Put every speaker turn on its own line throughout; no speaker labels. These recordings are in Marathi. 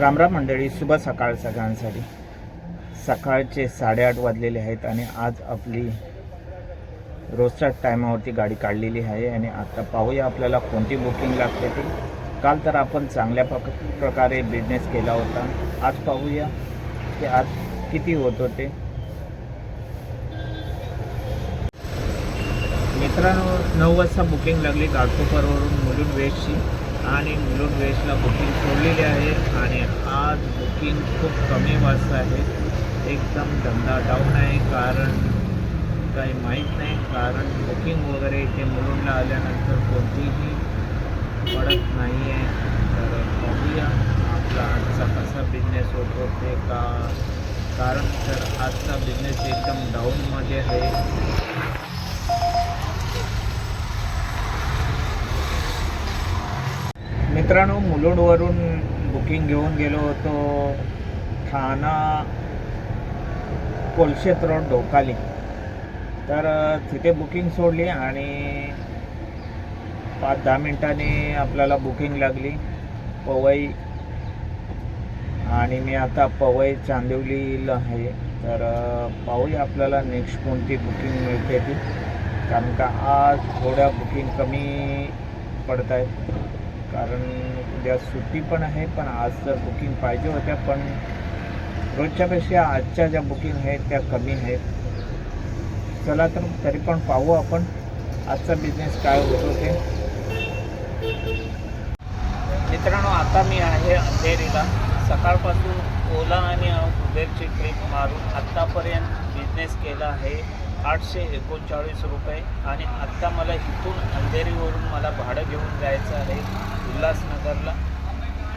रामराम मंडळी शुभ सकाळ सगळ्यांसाठी. सकाळचे साडेआठ वाजलेले आहेत आणि आज आपली रोजच्या टायमावरती गाडी काढलेली आहे आणि आता पाहूया आपल्याला कोणती बुकिंग लागते ती. काल तर आपण चांगल्या प्रक प्रकारे बिझनेस केला होता. आज पाहूया की आज किती होत होते. मित्रांनो नऊ वाजता बुकिंग लागली घाटकोपरवरून मुलुंड वेस्टची. आणि मुलुंड वेस्टला बुकिंग सोडलेली आहे. आणि आज बुकिंग खूप कमी वाजता आहे. एकदम धंदा डाऊन आहे. कारण काही माहीत नाही. कारण बुकिंग वगैरे इथे मुलुंडला आल्यानंतर कोणतीही पडत नाही आहे. तर बघूया आपला आजचा कसा बिझनेस होत होते का कारण तर आजचा बिझनेस एकदम डाऊनमध्ये आहे. मित्रांनो मुलुंडवरून बुकिंग घेऊन गेलो होतो ठाणा कोलशेत रोड डोकाली तर तिथे बुकिंग सोडली आणि पाच दहा मिनिटांनी आपल्याला बुकिंग लागली. पवई आणि मी आता पवई चांदिवलीला आहे. तर पाहूया आपल्याला नेक्स्ट कोणती बुकिंग मिळते ती. कारण का आज थोड्या बुकिंग कमी पडत आहेत कारण उद्या सुट्टी पण आहे पण आज तर बुकिंग पाहिजे होत्या पण रोजच्यापेक्षा आजच्या ज्या बुकिंग आहेत त्या कमी आहेत. चला तर तरी पण पाहू आपण. आजचा बिझनेस काय होतो ते. मित्रांनो आता मी आहे अंधेरीला. सकाळपासून ओला आणि उबेरची ट्रिप मारून आत्तापर्यंत बिझनेस केला आहे. आठशे एकोणचाळीस रुपये. आणि आत्ता मला इथून अंधेरीवरून मला भाडं घेऊन जायचं आहे उल्हासनगरला.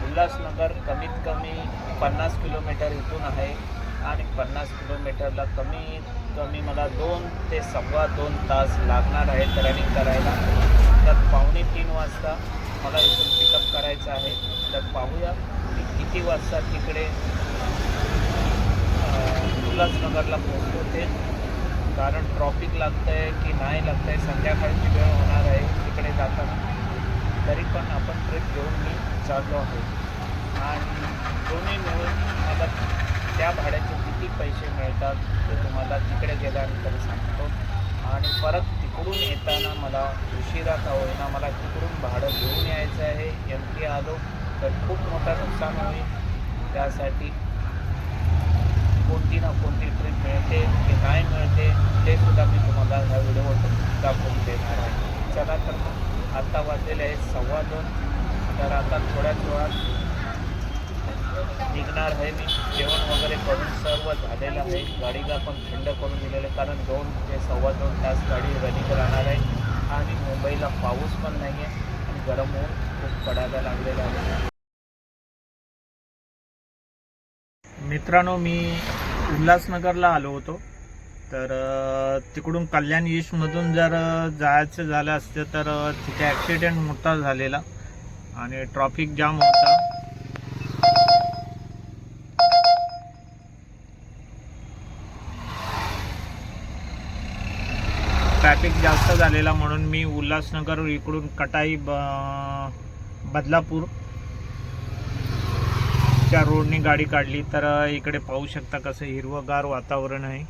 उल्हासनगर कमीत कमी पन्नास किलोमीटर इथून आहे. आणि पन्नास किलोमीटरला कमीत कमी मला दोन ते सव्वा दोन तास लागणार आहेत रनिंग करायला. तर पावणे तीन वाजता मला इथून पिकअप करायचं आहे. तर पाहूया मी किती वाजता तिकडे उल्हासनगरला पोहोचतो ते. कारण ट्रॉफिक लागतं आहे की नाही लागतं आहे संध्याकाळची वेळ होणार आहे तिकडे जाताना. तरी पण आपण ट्रिप घेऊन मी चाललो आहे. आणि दोन्ही मिळून मला त्या भाड्याचे किती पैसे मिळतात ते तुम्हाला तिकडे गेल्यानंतर सांगतो. आणि परत तिकडून येताना मला उशिरा का होईना मला तिकडून भाडं घेऊन यायचं आहे. एम पी आलो तर खूप मोठं नुकसान होईल. त्यासाठी कोणती ना कोणती ट्रीप मिळते की नाही मिळते ते सुद्धा मी तुम्हाला ह्या व्हिडिओवर दाखवून देणार आहे. चला तर मग आत्ता वाजलेले आहेत सव्वा दोन. तर आता थोड्याच वेळात निघणार आहे मी. जेवण वगैरे करून सर्व झालेलं आहे. गाडीला पण थंड करून दिलेलं आहे कारण दोन ते सव्वा दोन तास गाडी रनिंग राहणार आहे. आणि मुंबईला पाऊस पण नाही आहे आणि गरम ऊन खूप पडायला लागलेलं आहे. मित्रांनो मी उल्हासनगरला आलो होतो. तर तिकडून कल्याण ईस्टमधून जर जायचं झालं असतं तर तिथे ॲक्सिडेंट मोठा झालेला आणि ट्रॉफिक जाम होता. ट्रॅफिक जास्त झालेला म्हणून मी उल्हासनगर इकडून कटाई ब बदलापूर च्या रोडने गाडी काढली तर इकडे पाहू शकता कसं हिरवंगार वातावरण आहे.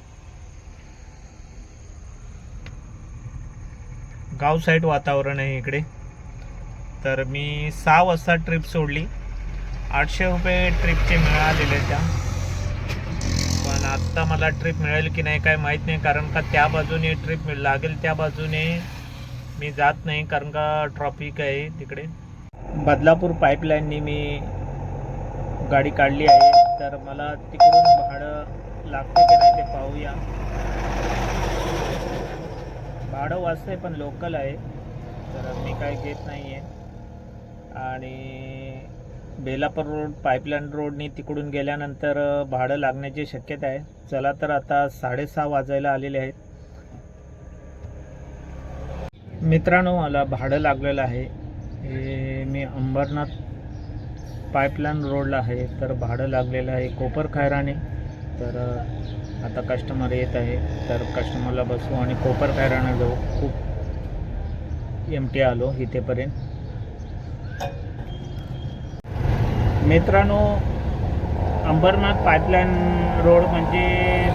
गाव साईड वातावरण आहे इकडे. तर मी सहा वाजता ट्रिप सोडली. आठशे रुपये ट्रिपचे मिळालेले त्या. पण आत्ता मला ट्रिप मिळेल की नाही काय माहीत नाही कारण का त्या बाजूने ट्रिप लागेल त्या बाजूने मी जात नाही कारण का ट्रॉफिक आहे तिकडे. बदलापूर पाईपलाईननी मी गाडी काढली आहे तर मला तिकडून भाडं लागते की नाही ते पाहूया. भाडं वाजतंय पण लोकल आहे. तर मी काय घेत नाही आहे आणि बेलापूर रोड पाईपलाईन रोडनी तिकडून गेल्यानंतर भाडं लागण्याची शक्यता आहे. चला तर आता साडेसहा वाजायला आलेले आहेत. मित्रांनो मला भाडं लागलेलं आहे. हे मी अंबरनाथ पाईपलाईन रोडला आहे तर भाडं लागलेलं आहे कोपर खैराने. तर आता कस्टमर येत आहे तर कस्टमरला बसू आणि कोपर खैराने जाऊ. खूप एम टी आलो इथेपर्यंत. मित्रांनो अंबरनाथ पाईपलाईन रोड म्हणजे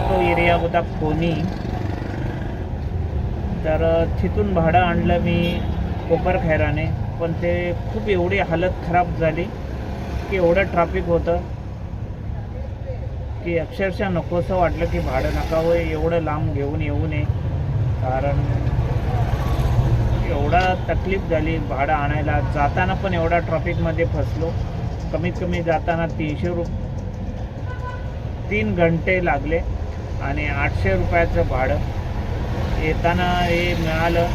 तो एरिया होता कोणी तर तिथून भाडं आणलं मी कोपर खैराने पण ते खूप एवढी हालत खराब झाली. की एवढं ट्रॅफिक होतं की अक्षरशः नकोसं वाटलं की भाडं नकावं एवढं लांब घेऊन येऊ नये. कारण एवढा तकलीफ झाली भाडं आणायला. जाताना पण एवढा ट्रॉफिकमध्ये फसलो. कमीत कमी जाताना तीनशे रुप तीन घंटे लागले आणि आठशे रुपयाचं भाडं. येताना हे मिळालं.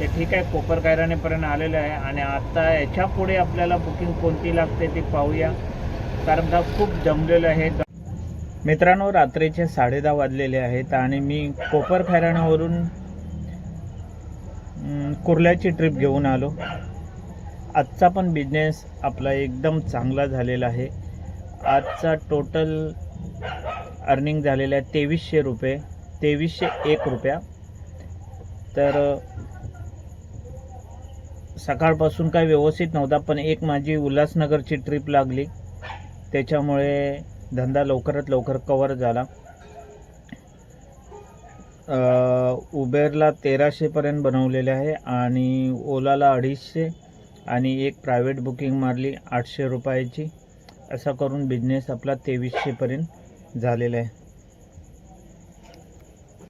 ते ठीक आहे कोपर कायरानेपर्यंत आलेलं आहे. आणि आता याच्यापुढे आपल्याला बुकिंग कोणती लागते ती पाहूया. कारण का खूप जमलेलं आहे. मित्रांनो रात्रीचे साडेदहा वाजलेले आहेत आणि मी कोपर खैराण्यावरून कुर्ल्याची ट्रिप घेऊन आलो. आजचा पण बिझनेस आपला एकदम चांगला झालेला आहे. आजचा टोटल अर्निंग झालेला आहे तेवीसशे रुपये तेवीसशे एक रुपया. तर सकाळपासून काही व्यवस्थित नव्हता पण एक माझी उल्हासनगरची ट्रिप लागली. त्याच्यामुळे धंदा लवकरात लवकर कवर झाला. उबेरला तेराशेपर्यंत बनवलेले आहे आणि ओलाला अडीचशे आणि एक प्रायव्हेट बुकिंग मारली आठशे रुपयाची. असा करून बिझनेस आपला तेवीसशेपर्यंत झालेला आहे.